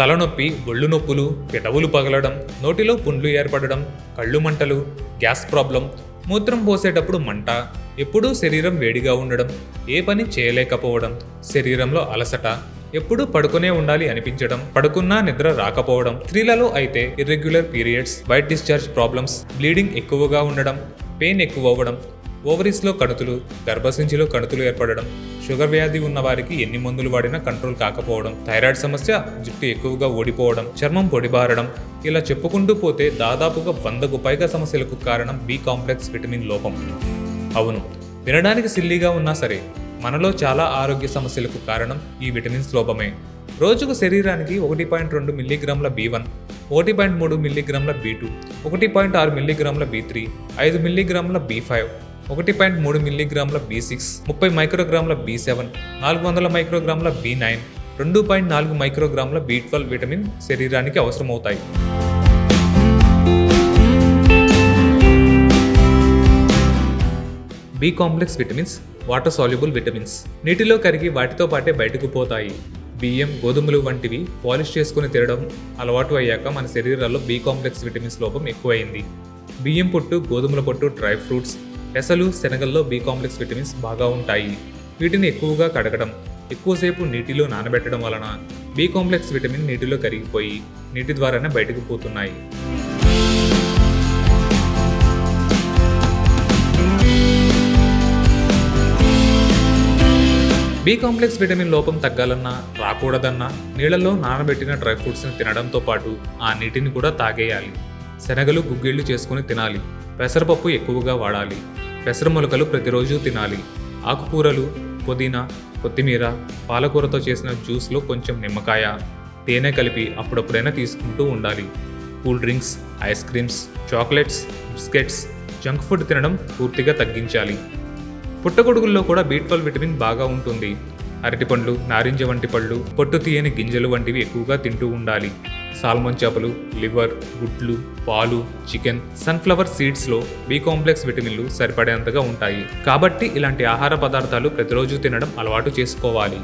తలనొప్పి ఒళ్ళు నొప్పులు పెదవులు పగలడం నోటిలో పుండ్లు ఏర్పడడం కళ్ళు మంటలు గ్యాస్ ప్రాబ్లం మూత్రం పోసేటప్పుడు మంట ఎప్పుడూ శరీరం వేడిగా ఉండడం ఏ పని చేయలేకపోవడం శరీరంలో అలసట ఎప్పుడూ పడుకునే ఉండాలి అనిపించడం పడుకున్నా నిద్ర రాకపోవడం స్త్రీలలో అయితే irregular periods white discharge problems bleeding ఎక్కువగా ఉండడం పెయిన్ ఎక్కువ అవ్వడం ఓవరీస్లో కణుతులు గర్భసించిలో కణుతులు ఏర్పడడం షుగర్ వ్యాధి ఉన్న వారికి ఎన్ని మందులు వాడినా కంట్రోల్ కాకపోవడం థైరాయిడ్ సమస్య జుట్టు ఎక్కువగా ఓడిపోవడం చర్మం పొడిబారడం ఇలా చెప్పుకుంటూ పోతే దాదాపుగా వందకు పైగా సమస్యలకు కారణం బి కాంప్లెక్స్ విటమిన్ లోపం. అవును వినడానికి సిల్లీగా ఉన్నా సరే మనలో చాలా ఆరోగ్య సమస్యలకు కారణం ఈ విటమిన్స్ లోపమే. రోజుకు శరీరానికి ఒకటి పాయింట్ రెండు మిల్లీగ్రాముల బి వన్ ఒకటి పాయింట్ మూడు మిల్లీగ్రాముల బి టూ ఒకటి పాయింట్ ఆరు మిల్లీగ్రాముల బి త్రీ ఐదు మిల్లీగ్రాముల బి ఫైవ్ ఒకటి పాయింట్ మూడు మిల్లీగ్రాముల బి సిక్స్ ముప్పై మైక్రోగ్రాముల బి సెవెన్ నాలుగు వందల మైక్రోగ్రాముల బి నైన్ రెండు పాయింట్ నాలుగు మైక్రోగ్రాముల బి ట్వెల్వ్ విటమిన్ శరీరానికి అవసరమవుతాయి. B complex vitamins water soluble vitamins. నీటిలో కరిగి వాటితో పాటే బయటకు పోతాయి. బియ్యం గోధుమలు వంటివి పాలిష్ చేసుకుని తినడం అలవాటు అయ్యాక మన శరీరాల్లో బి కాంప్లెక్స్ విటమిన్స్ లోపం ఎక్కువైంది. బియ్యం పొట్టు గోధుమల పొట్టు డ్రై ఫ్రూట్స్ పెసలు శనగల్లో బి కాంప్లెక్స్ విటమిన్స్ బాగా ఉంటాయి. వీటిని ఎక్కువగా కడగడం ఎక్కువసేపు నీటిలో నానబెట్టడం వలన బి కాంప్లెక్స్ విటమిన్ నీటిలో కరిగిపోయి నీటి ద్వారానే బయటకు పోతున్నాయి. బి కాంప్లెక్స్ విటమిన్ లోపం తగ్గాలన్నా రాకూడదన్నా నీళ్ళలో నానబెట్టిన డ్రై ఫ్రూట్స్ని తినడంతో పాటు ఆ నీటిని కూడా తాగేయాలి. శనగలు గుగ్గిళ్ళు చేసుకుని తినాలి. పెసరపప్పు ఎక్కువగా వాడాలి. పెసర మొలకలు ప్రతిరోజు తినాలి. ఆకుకూరలు పుదీనా కొత్తిమీర పాలకూరతో చేసిన జ్యూస్లో కొంచెం నిమ్మకాయ. తేనె కలిపి అప్పుడప్పుడైనా తీసుకుంటూ ఉండాలి. Cool drinks ice creams chocolates biscuits junk food తినడం పూర్తిగా తగ్గించాలి. పుట్టగొడుగుల్లో కూడా బీ ట్వెల్వ్ విటమిన్ బాగా ఉంటుంది. అరటిపండ్లు నారింజ వంటి పళ్ళు పొట్టు తీయని గింజలు వంటివి ఎక్కువగా తింటూ ఉండాలి. సాల్మన్ చేపలు లివర్ గుడ్లు పాలు చికెన్ సన్ఫ్లవర్ సీడ్స్లో బి కాంప్లెక్స్ విటమిన్లు సరిపడేంతగా ఉంటాయి. కాబట్టి ఇలాంటి ఆహార పదార్థాలు ప్రతిరోజు తినడం అలవాటు చేసుకోవాలి.